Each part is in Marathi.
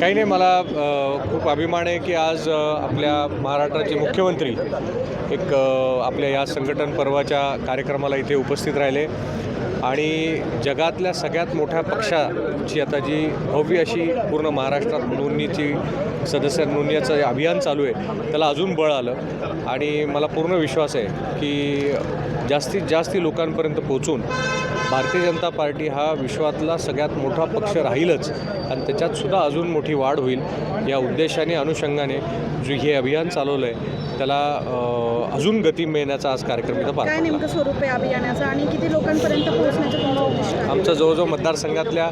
काही नाही मला खूप अभिमान आहे की आज आपल्या महाराष्ट्राचे मुख्यमंत्री एक आपल्या या संघटन पर्वाच्या कार्यक्रमाला इथे उपस्थित राहिले. आणि जगातल्या सगळ्यात मोठ्या पक्षाची आता जी भव्य अशी पूर्ण महाराष्ट्रात नोंदणीची सदस्य नोंदणीचं अभियान चालू आहे त्याला अजून बळ आलं. आणि मला पूर्ण विश्वास आहे की जास्तीत जास्त लोकांपर्यंत पोचून भारतीय जनता पार्टी हा विश्वातला सगळ्यात मोठा पक्ष राहीलच आणि त्याच्यात सुद्धा अजून मोठी वाढ होईल या उद्देशाने अनुषंगाने जे हे अभियान चालवलं आहे त्याला अजून गती मिळण्याचा आज कार्यक्रम इथं पार पडला. नेमकं स्वरूप आहे अभियानाचं आणि किती लोकांपर्यंत पोहोचण्याचं तुमचं जवळजवळ मतदारसंघातल्या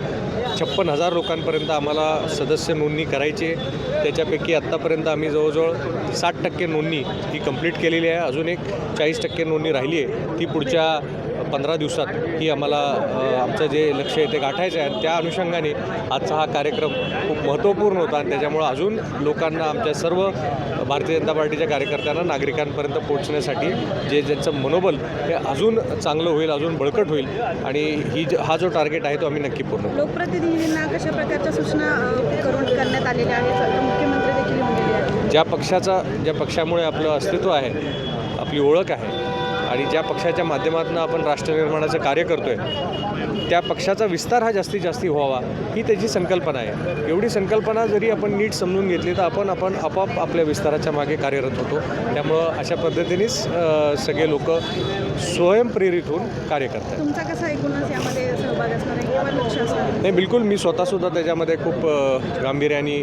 छप्पन हजार लोकांपर्यंत आम्हाला सदस्य नोंदणी करायची आहे. त्याच्यापैकी आत्तापर्यंत आम्ही जवळजवळ साठ टक्के नोंदणी ही कंप्लीट केलेली आहे. अजून एक चाळीस टक्के नोंदणी राहिली आहे. ती पुढच्या पंधरा दिवसात ही आम्हाला आमचं जे लक्ष आहे ते गाठायचं आहे. आणि त्या अनुषंगाने आजचा हा कार्यक्रम खूप महत्त्वपूर्ण होता. आणि त्याच्यामुळं अजून लोकांना आमच्या सर्व भारतीय जनता पार्टीच्या कार्यकर्त्यांना नागरिकांपर्यंत पोहोचण्यासाठी जे ज्यांचं मनोबल हे अजून चांगलं होईल अजून बळकट होईल. आणि ही ज- हा जो टार्गेट आहे तो आम्ही नक्की पूर्ण. लोकप्रतिनिधींना कशा प्रकारच्या सूचना करून करण्यात आलेल्या आहेत? मुख्यमंत्री देखील ज्या पक्षाचा ज्या पक्षामुळे आपलं अस्तित्व आहे आपली ओळख आहे आणि ज्या पक्षाच्या माध्यमातून आपण राष्ट्रनिर्माणाचं कार्य करतो आहे त्या पक्षाचा विस्तार हा जास्तीत जास्त व्हावा ही त्याची संकल्पना आहे. एवढी संकल्पना जरी आपण नीट समजून घेतली तर आपण आपण आपोआप आपल्या विस्ताराच्या मागे कार्यरत होतो. त्यामुळं अशा पद्धतीनेच सगळे लोक स्वयंप्रेरित होऊन कार्य करतात तुमचा कसा एकूणच यामध्ये सहभाग असणार? नाही बिलकुल. मी स्वतःसुद्धा त्याच्यामध्ये खूप गांभीर्याने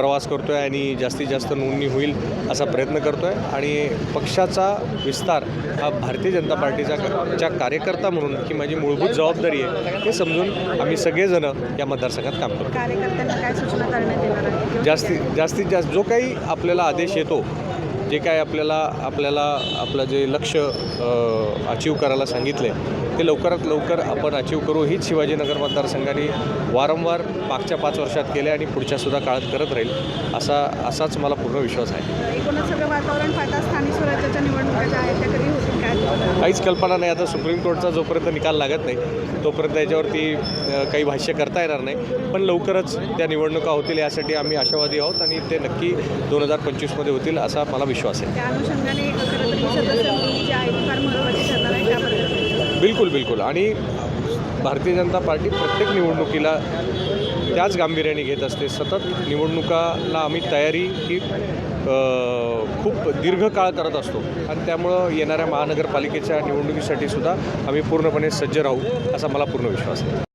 प्रवास करतो आहे आणि जास्तीत जास्त नोंदणी होईल असा प्रयत्न करतो आहे आणि पक्षाचा विस्तार हा भारतीय जनता पार्टीचा च्या कार्यकर्ता म्हणून ही माझी मूलभूत जबाबदारी आहे हे समजून आम्ही सगळेजणं या मतदारसंघात काम करतो कार्यकर्त्यांना काय सूचना करण्यात येणार आहे? किंवा जास्तीत जास्तीत जास्त जो काही आपल्याला आदेश येतो जे काय आपल्याला आपल्याला आपलं जे लक्ष अचीव करायला सांगितलं आहे ते लवकरात लवकर आपण अचीव करू. हीच शिवाजीनगर मतदारसंघाने वारंवार मागच्या पाच वर्षात केले आणि पुढच्यासुद्धा काळात करत राहील असा असाच मला पूर्ण विश्वास आहे. काहीच कल्पना नाही. आता सुप्रीम कोर्टचा जोपर्यंत निकाल लागत नाही तोपर्यंत याच्यावरती काही भाष्य करता येणार नाही. पण लवकरच त्या निवडणुका होतील यासाठी आम्ही आशावादी आहोत आणि ते नक्की दोन हजार पंचवीसमध्ये होतील असा मला विश्वास आहे. त्या अनुषंगाने खरं तर ही सदस्य नोंदणी जी आहे ती फार महत्त्वाची ठरणार आहे त्याबद्दल. बिलकुल बिलकुल. आणि भारतीय जनता पार्टी प्रत्येक निवडणुकीला त्याच गांभीर्याने घेत असते. सतत निवडणुकाला आम्ही तयारी ही अ, खूप दीर्घकाळ करत असतो. आणि त्यामुळं येणाऱ्या महानगरपालिकेच्या निवडणुकीसाठी सुद्धा आम्ही पूर्णपणे सज्ज राहू असा मला पूर्ण विश्वास आहे.